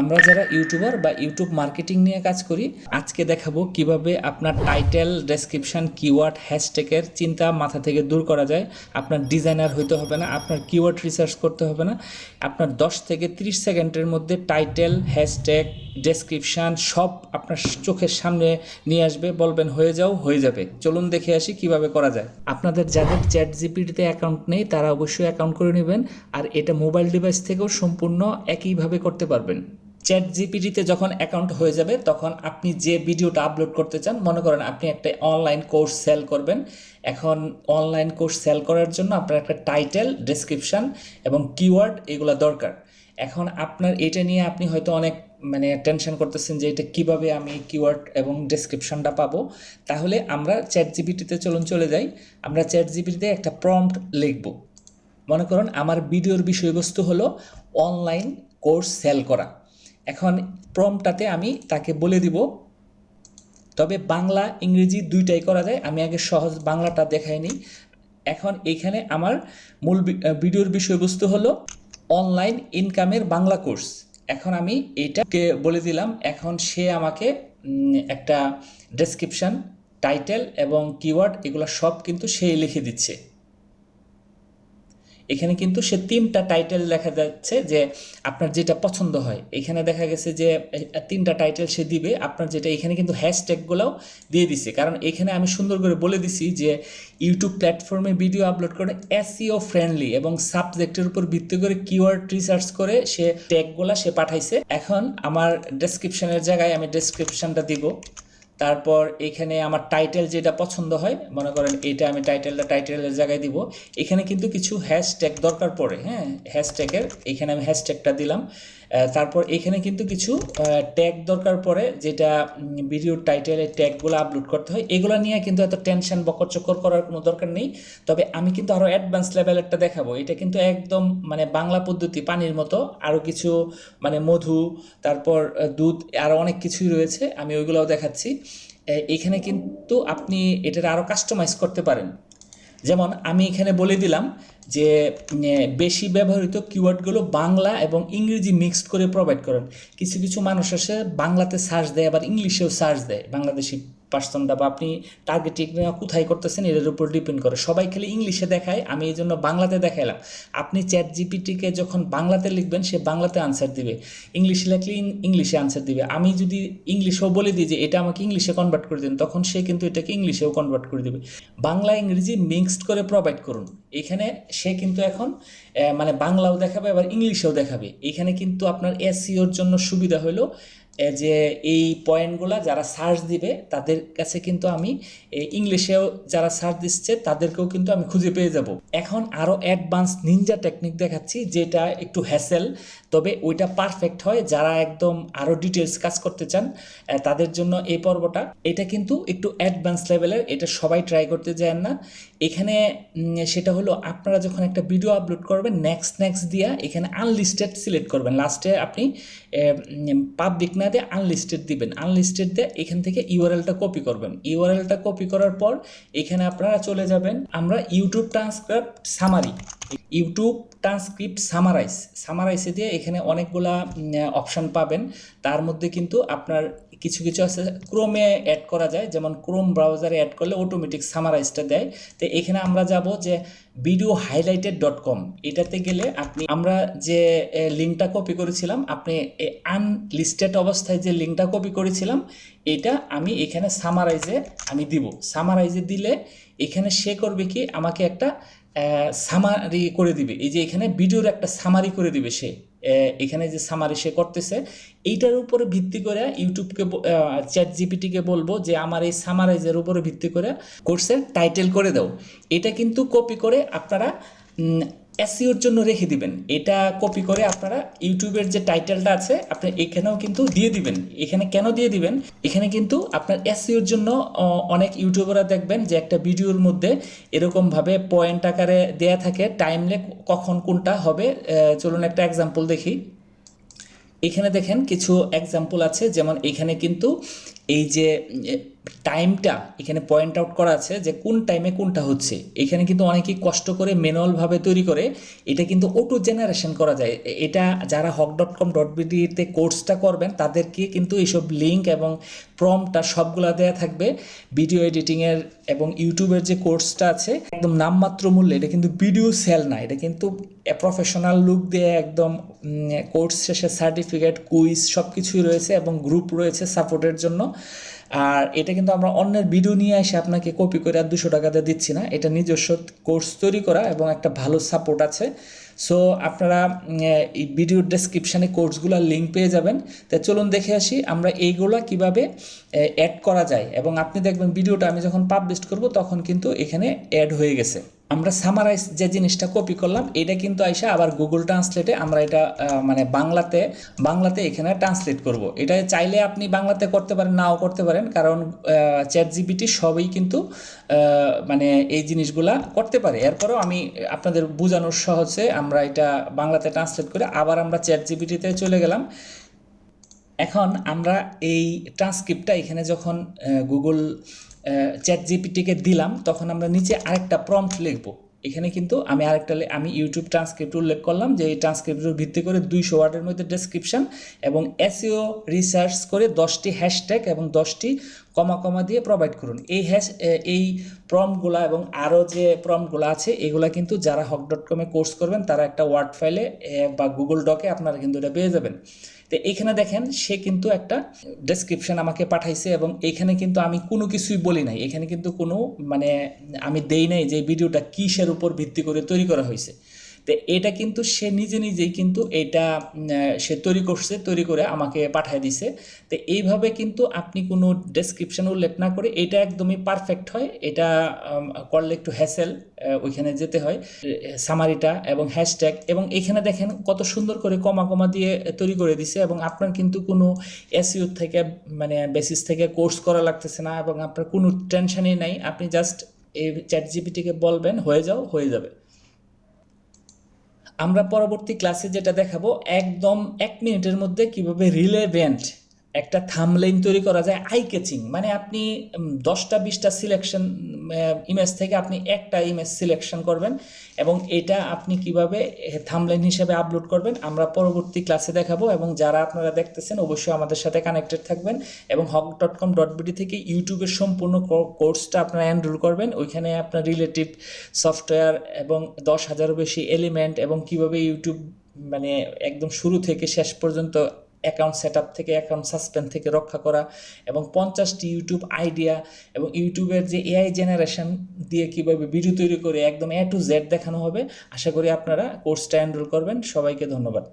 আমরা যারা ইউটিউবার বা ইউটিউব মার্কেটিং নিয়ে কাজ করি, আজকে দেখাবো কীভাবে আপনার টাইটেল ডেসক্রিপশন কিওয়ার্ড হ্যাশট্যাগের চিন্তা মাথা থেকে দূর করা যায়। আপনার ডিজাইনার হইতে হবে না, আপনার কিওয়ার্ড রিসার্চ করতে হবে না। আপনার 10 থেকে 30 সেকেন্ডের মধ্যে টাইটেল হ্যাশট্যাগ ডেসক্রিপশন সব আপনার চোখের সামনে নিয়ে আসবে, বলবেন হয়ে যাও, হয়ে যাবে। চলুন দেখে আসি কীভাবে করা যায়। আপনাদের যাদের চ্যাট জিপিটিতে অ্যাকাউন্ট নেই, তারা অবশ্যই অ্যাকাউন্ট করে নেবেন, আর এটা মোবাইল ডিভাইস থেকেও সম্পূর্ণ একইভাবে করতে পারবেন। চ্যাট জিপিটিতে যখন অ্যাকাউন্ট হয়ে যাবে, তখন আপনি যে ভিডিওটা আপলোড করতে চান, মনে করেন আপনি একটা অনলাইন কোর্স সেল করবেন। এখন অনলাইন কোর্স সেল করার জন্য আপনার একটা টাইটেল ডেসক্রিপশন এবং কিওয়ার্ড এগুলো দরকার। এখন আপনার এটা নিয়ে আপনি হয়তো অনেক মানে টেনশন করতেছেন যে এটা কীভাবে আমি কিওয়ার্ড এবং ডেসক্রিপশনটা পাবো। তাহলে আমরা চ্যাট জিপিটিতে চলুন চলে যাই। আমরা চ্যাট জিপিটিতে একটা প্রম্পট লিখব। মনে করুন আমার ভিডিওর বিষয়বস্তু হলো অনলাইন কোর্স সেল করা। এখন প্রমটাতে আমি তাকে বলে দিব, তবে বাংলা, ইংরেজি দুইটাই করা যায়। আমি আগে সহজ বাংলাটা দেখাই দেখাইনি। এখন এইখানে আমার মূল ভিডিওর বিষয়বস্তু হলো অনলাইন ইনকামের বাংলা কোর্স এখন আমি এইটাকে বলে দিলাম। এখন সে আমাকে একটা ডেসক্রিপশন টাইটেল এবং কিওয়ার্ড এগুলো সব কিন্তু সে লিখে দিচ্ছে। এখানে কিন্তু সে তিনটা টাইটেল দেখা যাচ্ছে যে আপনার যেটা পছন্দ হয়। এখানে দেখা গেছে যে তিনটা টাইটেল সে দিবে, আপনার যেটা, এখানে কিন্তু হ্যাশট্যাগুলোও দিয়ে দিছে। কারণ এখানে আমি সুন্দর করে বলে দিছি যে ইউটিউব প্ল্যাটফর্মে ভিডিও আপলোড করে এসইও ফ্রেন্ডলি এবং সাবজেক্টের উপর ভিত্তি করে কিওয়ার্ড রিসার্চ করে সে ট্যাগগুলো সে পাঠাইছে। এখন আমার ডেসক্রিপশনের জায়গায় আমি ডেসক্রিপশনটা দিব। তারপর এখানে আমার টাইটেল যেটা পছন্দ হয়, মনে করেন এটা আমি টাইটেলটা টাইটেলের জায়গায় দিব। এখানে কিন্তু কিছু হ্যাশট্যাগ দরকার পড়ে হ্যাঁ? হ্যাশট্যাগের এখানে আমি হ্যাশট্যাগটা দিলাম। তারপর এখানে কিন্তু কিছু ট্যাগ দরকার পড়ে, যেটা ভিডিওর টাইটেলের ট্যাগগুলো আপলোড করতে হয়। এগুলো নিয়ে কিন্তু এত টেনশন বকরচকর করার কোনো দরকার নেই। তবে আমি কিন্তু আরও অ্যাডভান্স লেভেলেরটা দেখাবো। এটা কিন্তু একদম মানে বাংলা পদ্ধতি, পানির মতো। আরও কিছু মানে মধু, তারপর দুধ আরও অনেক কিছুই রয়েছে। আমি ওইগুলোও দেখাচ্ছি। এখানে কিন্তু আপনি এটার আরও কাস্টমাইজ করতে পারেন। যেমন আমি এখানে বলে দিলাম যে বেশি ব্যবহৃত কিওয়ার্ডগুলো বাংলা এবং ইংরেজি মিক্সড করে প্রোভাইড করেন। কিছু কিছু মানুষ আসে বাংলাতে সার্চ দেয়, আবার ইংলিশেও সার্চ দেয় বাংলাদেশি। পার্সনটা বা আপনি টার্গেটিং কোথায় করতেছেন, এটার উপর ডিপেন্ড করে। সবাই খালি ইংলিশে দেখায়, আমি এই জন্য বাংলাতে দেখাইলাম। আপনি চ্যাট জিপিটিকে যখন বাংলাতে লিখবেন, সে বাংলাতে আনসার দিবে। ইংলিশে লিখলে ইংলিশে আনসার দিবে। আমি যদি ইংলিশেও বলে দিই যে এটা আমাকে ইংলিশে কনভার্ট করে দিন, তখন সে কিন্তু এটাকে ইংলিশেও কনভার্ট করে দিবে। বাংলা, ইংরেজি মিক্সড করে প্রোভাইড করুন। এখানে সে কিন্তু এখন মানে বাংলাও দেখাবে, আবার ইংলিশেও দেখাবে। এখানে কিন্তু আপনার এসিওর জন্য সুবিধা হলো যে এই পয়েন্টগুলা যারা সার্চ দিবে, তাদের কাছে কিন্তু আমি ইংলিশেও যারা সার্চ দিচ্ছে, তাদেরকেও কিন্তু আমি খুঁজে পেয়ে যাব। এখন আরও অ্যাডভান্স নিনজা টেকনিক দেখাচ্ছি, যেটা একটু হ্যাসেল তবে ওইটা পারফেক্ট হয় যারা একদম আরও ডিটেলস কাজ করতে চান তাদের জন্য এই পর্বটা। এটা কিন্তু একটু অ্যাডভান্স লেভেলের এটা সবাই ট্রাই করতে যান না। এখানে সেটা হলো আপনারা যখন একটা ভিডিও আপলোড করবেন নেক্সট নেক্সট দিয়া এখানে আনলিস্টেড সিলেক্ট করবেন। লাস্টে আপনি পাবলিক না দিয়ে আনলিস্টেড দিবেন। আনলিস্টেড দিয়ে এখান থেকে ইউআরএলটা কপি করবেন। ইউআরএলটা কপি করার পর এখানে আপনারা চলে যাবেন আমরা YouTube transcript summary YouTube transcript summarize সামারাইজে দিয়ে এখানে অনেকগুলা অপশন পাবেন। তার মধ্যে কিন্তু আপনার কিছু কিছু আছে ক্রোমে অ্যাড করা যায়, যেমন ক্রোম ব্রাউজারে অ্যাড করলে অটোমেটিক সামারাইজটা দেয়। তো এখানে আমরা যাব যে ভিডিও হাইলাইটেড ডট কম এটাতে গেলে আপনি, আমরা যে লিঙ্কটা কপি করেছিলাম, আপনি আনলিস্টেড অবস্থায় যে লিঙ্কটা কপি করেছিলাম, এটা আমি এখানে সামারাইজে আমি দিব। সামারাইজে দিলে এখানে সে করবে কি, আমাকে একটা সামারি করে দিবে। এই যে এখানে ভিডিওর একটা সামারি করে দিবে সে। এখানে যে সামারি সে করতেছে, এইটার উপরে ভিত্তি করে ইউটিউবকে চ্যাট জিপিটিকে বলব যে আমার এই সামারাইজের উপরে ভিত্তি করে কোর্সের টাইটেল করে দাও। এটা কিন্তু কপি করে আপনারা এসিওর জন্য রেখে দিবেন। এটা কপি করে আপনারা ইউটিউবের যে টাইটেলটা আছে, আপনি এখানেও কিন্তু দিয়ে দিবেন। এখানে কেন দিয়ে দিবেন? এখানে কিন্তু আপনার এসিওর জন্য অনেক ইউটিউবাররা দেখবেন যে একটা ভিডিওর মধ্যে এরকমভাবে পয়েন্ট আকারে দেয়া থাকে টাইমলে কখন কোনটা হবে। চলুন একটা এক্সাম্পল দেখি। এখানে দেখেন কিছু এক্সাম্পল আছে, যেমন এখানে কিন্তু এই যে টাইমটা এখানে পয়েন্ট আউট করা আছে যে কোন টাইমে কোনটা হচ্ছে। এখানে কিন্তু অনেকেই কষ্ট করে ম্যানুয়ালভাবে তৈরি করে, এটা কিন্তু অটো জেনারেশন করা যায়। এটা যারা হক ডট কম ডট বিডিতে কোর্সটা করবেন, তাদেরকে কিন্তু এইসব লিঙ্ক এবং প্রমটা সবগুলা দেয়া থাকবে। ভিডিও এডিটিংয়ের এবং ইউটিউবের যে কোর্সটা আছে, একদম নামমাত্র মূল্যে, এটা কিন্তু ভিডিও সেল না, এটা কিন্তু প্রফেশনাল লুক দিয়ে একদম কোর্স শেষে সার্টিফিকেট কুইজ সব কিছুই রয়েছে এবং গ্রুপ রয়েছে সাপোর্টের জন্য। আর এটা কিন্তু আমরা অন্যের ভিডিও নিয়ে এসে আপনাকে কপি করে আর দুশো টাকাতে দিচ্ছি না। এটা নিজস্ব কোর্স তৈরি করা এবং একটা ভালো সাপোর্ট আছে। সো আপনারা এই ভিডিওর ডেসক্রিপশানে কোর্সগুলোর লিঙ্ক পেয়ে যাবেন। তা চলুন দেখে আসি আমরা এইগুলো কীভাবে অ্যাড করা যায়। এবং আপনি দেখবেন ভিডিওটা আমি যখন পাবলিশ করব, তখন কিন্তু এখানে অ্যাড হয়ে গেছে। আমরা সামারাইজ যে জিনিসটা কপি করলাম, এটা কিন্তু আইসা আবার গুগল ট্রান্সলেটে আমরা এটা মানে বাংলাতে বাংলাতে এখানে ট্রান্সলেট করব। এটা চাইলে আপনি বাংলাতে করতে পারেন, নাও করতে পারেন, কারণ চ্যাট জিপিটি সবই কিন্তু মানে এই জিনিসগুলা করতে পারে। এরপরেও আমি আপনাদের বোঝানোর সহজে আমরা এটা বাংলাতে ট্রান্সলেট করে আবার আমরা চ্যাট জিপিটিতে চলে গেলাম। এখন আমরা এই ট্রান্সক্রিপ্টটা এখানে যখন গুগল চ্যাট জিপিটিকে দিলাম, তখন আমরা নিচে আরেকটা প্রম্পট লিখব। এখানে কিন্তু আমি আরেকটা আমি ইউটিউব ট্রান্সক্রিপ্ট উল্লেখ করলাম যে এই ট্রান্সক্রিপ্টের ভিত্তি করে দুইশো ওয়ার্ডের মধ্যে ডেসক্রিপশান এবং এসিও রিসার্চ করে দশটি হ্যাশট্যাগ এবং দশটি কমা কমা দিয়ে প্রোভাইড করুন। এই হ্যাশ এই প্রম্পটগুলো এবং আরও যে প্রম্পটগুলো আছে, এগুলা কিন্তু যারা হক ডট কমে কোর্স করবেন, তারা একটা ওয়ার্ড ফাইলে বা গুগল ডকে আপনারা কিন্তু এটা পেয়ে যাবেন। তো এখানে দেখেন, সে কিন্তু একটা ডেসক্রিপশন আমাকে পাঠাইছে এবং এখানে কিন্তু আমি কোনো কিছুই বলি নাই। এখানে কিন্তু কোনো মানে আমি দেই নাই যে ভিডিওটা কিসের উপর ভিত্তি করে তৈরি করা হয়েছে। তো এটা কিন্তু সে নিজে নিজেই কিন্তু এটা সে তৈরি করছে, তৈরি করে আমাকে পাঠিয়ে দিছে। তো এইভাবে কিন্তু আপনি কোনো ডেসক্রিপশন উল্লেখ না করে এটা একদমই পারফেক্ট হয়। এটা করলে একটু হ্যাসেল ওইখানে যেতে হয়। সামারিটা এবং হ্যাশট্যাগ এবং এখানে দেখেন কত সুন্দর করে কমা কমা দিয়ে তৈরি করে দিছে এবং আপনার কিন্তু কোনো এসইউ থেকে মানে বেসিস থেকে কোর্স করা লাগতেছে না এবং আপনার কোনো টেনশনই নাই। আপনি জাস্ট এই চ্যাট জিপিটিকে বলবেন, হয়ে যাও, হয়ে যাবে। আমরা পরবর্তী ক্লাসে যেটা দেখাবো একদম এক মিনিটের মধ্যে কীভাবে রিলেভেন্ট একটা থামলাইন তৈরি করা যায় আই ক্যাচিং মানে আপনি দশটা, বিশটা সিলেকশন ইমেজ থেকে আপনি একটা ইমেজ সিলেকশন করবেন এবং এটা আপনি কীভাবে থামলাইন হিসেবে আপলোড করবেন আমরা পরবর্তী ক্লাসে দেখাবো এবং যারা আপনারা দেখতেছেন অবশ্যই আমাদের সাথে কানেক্টেড থাকবেন এবং Haque dot com dot BD থেকে ইউটিউবের সম্পূর্ণ কোর্সটা আপনারা এনরোল করবেন। ওইখানে আপনার রিলেটিভ সফটওয়্যার এবং দশ হাজারও বেশি এলিমেন্ট এবং কীভাবে ইউটিউব মানে একদম শুরু থেকে শেষ পর্যন্ত অ্যাকাউন্ট সেট থেকে অ্যাকাউন্ট সাসপেন্ড থেকে রক্ষা করা এবং পঞ্চাশটি ইউটিউব আইডিয়া এবং ইউটিউবের যে এআই জেনারেশন দিয়ে কীভাবে ভিডিও তৈরি করে একদম এ টু জেড দেখানো হবে, আশা করি আপনারা কোর্সটা এনরোল করবেন। সবাইকে ধন্যবাদ।